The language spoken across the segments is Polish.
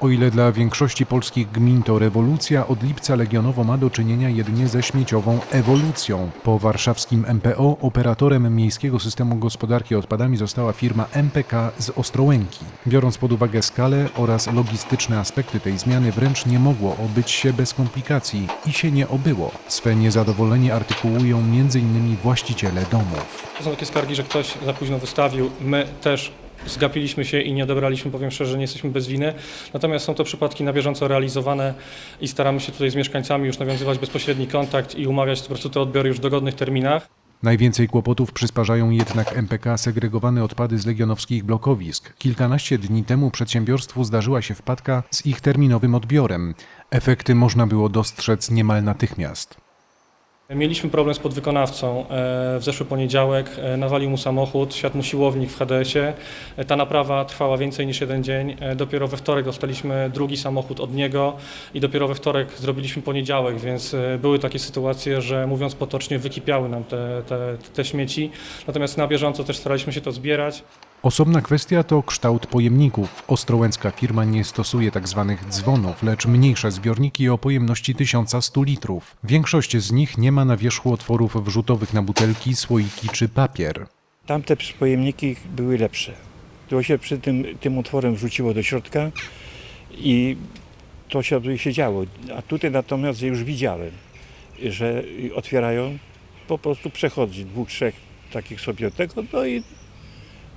O ile dla większości polskich gmin to rewolucja, od lipca Legionowo ma do czynienia jedynie ze śmieciową ewolucją. Po warszawskim MPO operatorem miejskiego systemu gospodarki odpadami została firma MPK z Ostrołęki. Biorąc pod uwagę skalę oraz logistyczne aspekty tej zmiany, wręcz nie mogło obyć się bez komplikacji i się nie obyło. Swe niezadowolenie artykułują m.in. właściciele domów. Są takie skargi, że ktoś za późno wystawił. My też zgapiliśmy się i nie odebraliśmy, powiem szczerze, nie jesteśmy bez winy. Natomiast są to przypadki na bieżąco realizowane i staramy się tutaj z mieszkańcami już nawiązywać bezpośredni kontakt i umawiać po prostu te odbiory już w dogodnych terminach. Najwięcej kłopotów przysparzają jednak MPK segregowane odpady z legionowskich blokowisk. Kilkanaście dni temu przedsiębiorstwu zdarzyła się wpadka z ich terminowym odbiorem. Efekty można było dostrzec niemal natychmiast. Mieliśmy problem z podwykonawcą e, w zeszły poniedziałek. e, Nawalił mu samochód, siadł mu siłownik w HDS-ie. E, Ta naprawa trwała więcej niż jeden dzień. Dopiero we wtorek dostaliśmy drugi samochód od niego i dopiero we wtorek zrobiliśmy poniedziałek, więc były takie sytuacje, że mówiąc potocznie wykipiały nam te, te, te śmieci. Natomiast na bieżąco też staraliśmy się to zbierać. Osobna kwestia to kształt pojemników. Ostrołęcka firma nie stosuje tzw. dzwonów, lecz mniejsze zbiorniki o pojemności 1100 litrów. Większość z nich nie ma na wierzchu otworów wrzutowych na butelki, słoiki czy papier. Tamte pojemniki były lepsze. To się przy tym, tym otworem wrzuciło do środka i to się, się działo. A tutaj natomiast już widziałem, że otwierają, po prostu przechodzi dwóch, trzech takich sobie od tego, no i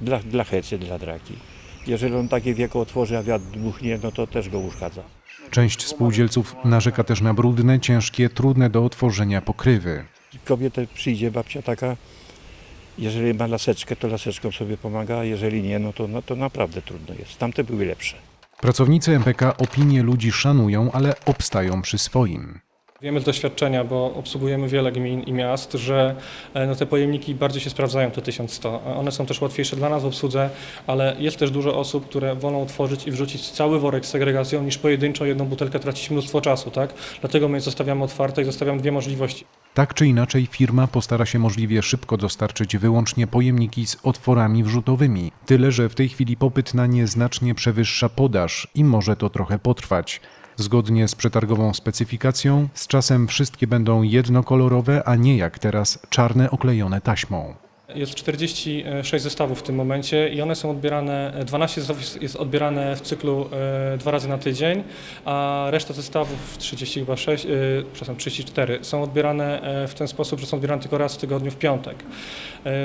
dla, dla hecy, dla draki. Jeżeli on takie wieko otworzy, a wiatr dmuchnie, no to też go uszkadza. Część spółdzielców narzeka też na brudne, ciężkie, trudne do otworzenia pokrywy. Kobieta przyjdzie, babcia taka, jeżeli ma laseczkę, to laseczką sobie pomaga, a jeżeli nie, no to, no to naprawdę trudno jest. Tamte były lepsze. Pracownicy MPK opinie ludzi szanują, ale obstają przy swoim. Wiemy z doświadczenia, bo obsługujemy wiele gmin i miast, że e, no, te pojemniki bardziej się sprawdzają, te 1100. E, One są też łatwiejsze dla nas w obsłudze, ale jest też dużo osób, które wolą otworzyć i wrzucić cały worek z segregacją, niż pojedynczo jedną butelkę tracić mnóstwo czasu, tak? Dlatego my zostawiamy otwarte i zostawiam dwie możliwości. Tak czy inaczej firma postara się możliwie szybko dostarczyć wyłącznie pojemniki z otworami wrzutowymi. Tyle, że w tej chwili popyt na nie znacznie przewyższa podaż i może to trochę potrwać. Zgodnie z przetargową specyfikacją, z czasem wszystkie będą jednokolorowe, a nie jak teraz czarne oklejone taśmą. Jest 46 zestawów w tym momencie i one są odbierane, 12 zestawów jest- odbierane w cyklu e, dwa razy na tydzień, a reszta zestawów, 30 chyba 6, e, przepraszam, 34, są odbierane e, w ten sposób, że są odbierane tylko raz w tygodniu w piątek.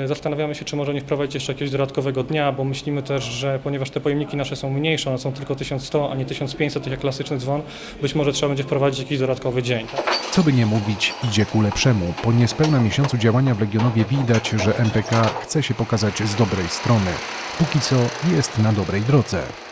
Zastanawiamy się, czy może nie wprowadzić jeszcze jakiegoś dodatkowego dnia, bo myślimy też, że ponieważ te pojemniki nasze są mniejsze, one są tylko 1100, a nie 1500, tak jak klasyczny dzwon, być może trzeba będzie wprowadzić jakiś dodatkowy dzień. Co by nie mówić, idzie ku lepszemu. Po niespełna miesiącu działania w Legionowie widać, że MPK chce się pokazać z dobrej strony. Póki co jest na dobrej drodze.